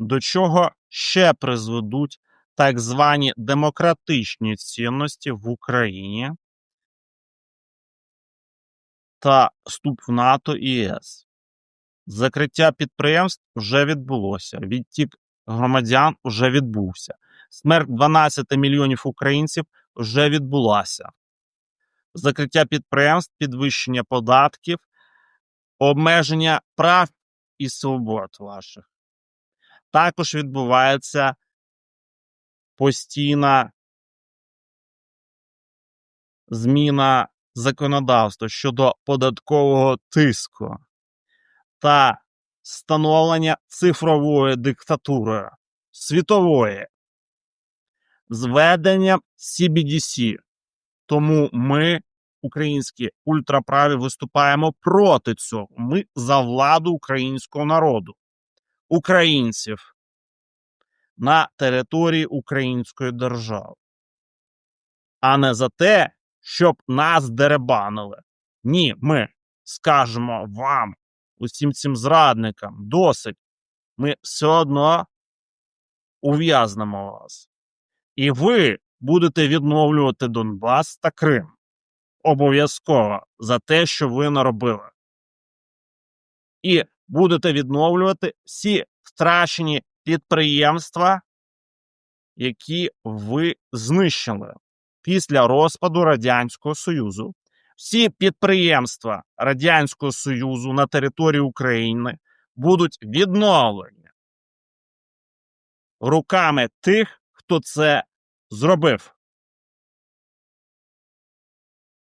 до чого ще призведуть так звані демократичні цінності в Україні та вступ в НАТО і ЄС. Закриття підприємств вже відбулося. Відтік громадян вже відбувся. Смерть 12 мільйонів українців вже відбулася. Закриття підприємств, підвищення податків, обмеження прав і свобод ваших. Також відбувається постійна зміна законодавства щодо податкового тиску та становлення цифрової диктатури світової зведення CBDC. Тому ми, українські ультраправі, виступаємо проти цього. Ми за владу українського народу, українців на території української держави, а не за те, щоб нас деребанили. Ні, ми скажемо вам, усім цим зрадникам, досить. Ми все одно ув'язнемо вас. І ви будете відновлювати Донбас та Крим. Обов'язково за те, що ви наробили. І будете відновлювати всі втрачені підприємства, які ви знищили після розпаду Радянського Союзу. Всі підприємства Радянського Союзу на території України будуть відновлені руками тих, хто це зробив.